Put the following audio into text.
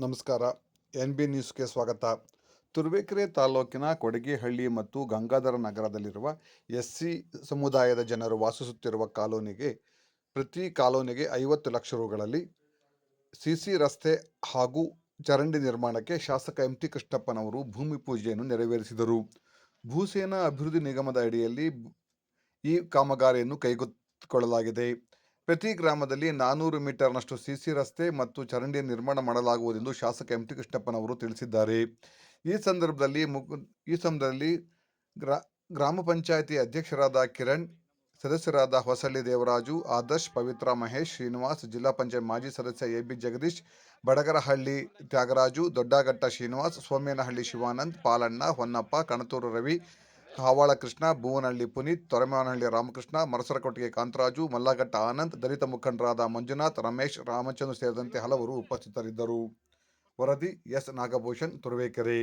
ನಮಸ್ಕಾರ. N B ನ್ಯೂಸ್ಗೆ ಸ್ವಾಗತ. ತುರುವೇಕೆರೆ ತಾಲೂಕಿನ ಕೊಡಗೇಹಳ್ಳಿ ಮತ್ತು ಗಂಗಾಧರ ನಗರದಲ್ಲಿರುವ ಎಸ್ ಸಿ ಸಮುದಾಯದ ಜನರು ವಾಸಿಸುತ್ತಿರುವ ಕಾಲೋನಿಗೆ, ಪ್ರತಿ ಕಾಲೋನಿಗೆ ಐವತ್ತು ಲಕ್ಷ ರೂಗಳಲ್ಲಿ ಸಿ ಸಿ ರಸ್ತೆ ಹಾಗೂ ಚರಂಡಿ ನಿರ್ಮಾಣಕ್ಕೆ ಶಾಸಕ ಎಂ ಟಿ ಕೃಷ್ಣಪ್ಪನವರು ಭೂಮಿ ಪೂಜೆಯನ್ನು ನೆರವೇರಿಸಿದರು. ಭೂಸೇನಾ ಅಭಿವೃದ್ಧಿ ನಿಗಮದ ಅಡಿಯಲ್ಲಿ ಈ ಕಾಮಗಾರಿಯನ್ನು ಕೈಗೆತ್ತಿಕೊಳ್ಳಲಾಗಿದೆ. ಪ್ರತಿ ಗ್ರಾಮದಲ್ಲಿ ನಾನೂರು ಮೀಟರ್ನಷ್ಟು ಸಿಸಿ ರಸ್ತೆ ಮತ್ತು ಚರಂಡಿ ನಿರ್ಮಾಣ ಮಾಡಲಾಗುವುದೆಂದು ಶಾಸಕ ಎಂ ಟಿ ಕೃಷ್ಣಪ್ಪನವರು ತಿಳಿಸಿದ್ದಾರೆ. ಈ ಸಂದರ್ಭದಲ್ಲಿ ಮುಕ್, ಈ ಸಂದರ್ಭದಲ್ಲಿ ಗ್ರಾ, ಗ್ರಾಮ ಪಂಚಾಯಿತಿ ಅಧ್ಯಕ್ಷರಾದ ಕಿರಣ್, ಸದಸ್ಯರಾದ ಹೊಸಳ್ಳಿ ದೇವರಾಜು, ಆದರ್ಶ್, ಪವಿತ್ರ ಮಹೇಶ್, ಶ್ರೀನಿವಾಸ್, ಜಿಲ್ಲಾ ಪಂಚಾಯತ್ ಮಾಜಿ ಸದಸ್ಯ ಎ ಬಿ ಜಗದೀಶ್, ಬಡಗರಹಳ್ಳಿ ತ್ಯಾಗರಾಜು, ದೊಡ್ಡಘಟ್ಟ ಶ್ರೀನಿವಾಸ್, ಸೋಮೇನಹಳ್ಳಿ ಶಿವಾನಂದ್, ಪಾಲಣ್ಣ, ಹೊನ್ನಪ್ಪ, ಕಣತೂರು ರವಿ ಹಾವಾಳ ಕೃಷ್ಣ, ಭುವನಹಳ್ಳಿ ಪುನೀತ್, ತೊರೆಮಾನಹಳ್ಳಿ ರಾಮಕೃಷ್ಣ, ಮರಸರಕೊಟ್ಟಿಗೆ ಕಾಂತರಾಜು, ಮಲ್ಲಾಘಟ್ಟ ಆನಂದ್, ದಲಿತ ಮುಖಂಡರಾದ ಮಂಜುನಾಥ್, ರಮೇಶ್, ರಾಮಚಂದ್ರ ಸೇರಿದಂತೆ ಹಲವರು ಉಪಸ್ಥಿತರಿದ್ದರು. ವರದಿ ಎಸ್. ನಾಗಭೂಷಣ್, ತುರುವೇಕೆರೆ.